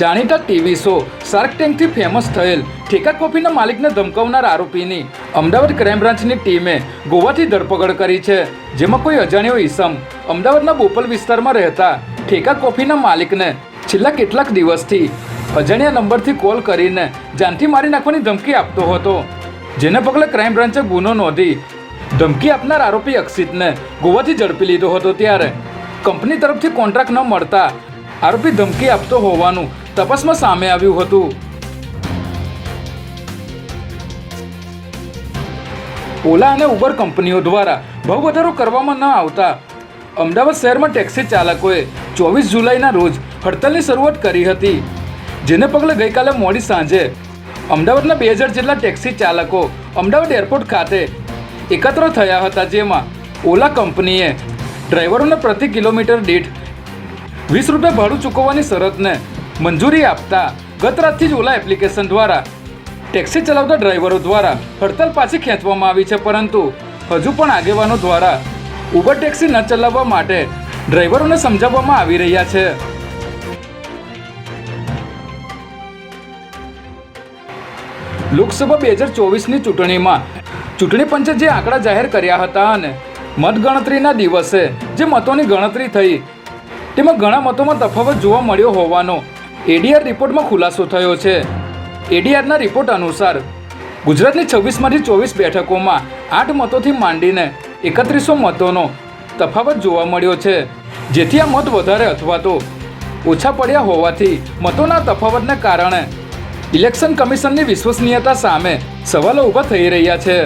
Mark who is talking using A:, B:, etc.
A: જાણીતા TV show shark ટેન્કથી famous થયેલ ઠેકા કોફીના માલિકને ધમકાવનાર આરોપીની અમદાવાદ ક્રાઇમ બ્રાન્ચની ટીમે ગોવાથી ધરપકડ કરી છે. જેમાં કોઈ અજાણ્યો ઈસમ અમદાવાદના બોપલ વિસ્તારમાં રહેતા ઠેકા કોફીના માલિકને છેલ્લા કેટલાક દિવસથી અજાણ્યા નંબરથી કોલ કરીને જાનથી મારી નાખવાની ધમકી આપતો હતો. જેને પગલે ક્રાઇમ બ્રાન્ચે ગુનો નોંધી ધમકી આપનાર આરોપી અક્ષિતને ગોવાથી ઝડપી લીધો હતો ત્યારે. કંપની તરફથી કોન્ટ્રાક્ટ ન મળતા આરોપી ધમકી આપતો હોવાનું તપાસમાં સામે આવ્યું હતું. ઓલા અને ઉબર કંપનીઓ દ્વારા ભાવ વધારો કરવામાં ન આવતા અમદાવાદ શહેરમાં ટેક્સી ચાલકોએ ચોવીસ જુલાઈના રોજ હડતાલની શરૂઆત કરી હતી. જેને પગલે ગઈકાલે મોડી સાંજે અમદાવાદના બે હજાર જેટલા ટેક્સી ચાલકો અમદાવાદ એરપોર્ટ ખાતે એકત્ર થયા હતા, જેમાં ઓલા કંપનીએ ડ્રાઈવરોને પ્રતિ કિલોમીટર દીઠ વીસ રૂપિયા ભાડું ચૂકવવાની શરતને મંજૂરી આપતા ગત રાતથી જ ઓલા એપ્લિકેશન દ્વારા, ટેક્સી ચલાવતા ડ્રાઈવરો દ્વારા હડતાલ પાછી ખેંચવામાં આવી છે, પરંતુ હજુ પણ આગેવાનો દ્વારા ઉબર ટેક્સી ન ચલાવવા માટે ડ્રાઈવરોને સમજાવવામાં આવી રહ્યા છે. લોકસભા બે હજાર ચોવીસની ચૂંટણીમાં, ચૂંટણી પંચે જે આંકડા જાહેર કર્યા હતા અને મતગણતરીના દિવસે જે મતોની ગણતરી થઈ, તેમાં ઘણા મતોમાં તફાવત જોવા મળ્યો હોવાનો એડીઆર રિપોર્ટમાં ખુલાસો થયો છે. એડીઆરના રિપોર્ટ અનુસાર, ગુજરાતની છવ્વીસમાંથી ચોવીસ બેઠકોમાં આઠ મતોથી માંડીને એકત્રીસો મતોનો તફાવત જોવા મળ્યો છે. જેથી આ મત વધારે અથવા તો ઓછા પડ્યા હોવાથી મતોના તફાવતને કારણે ઇલેક્શન કમિશનની વિશ્વસનીયતા સામે સવાલો ઊભા થઈ રહ્યા છે.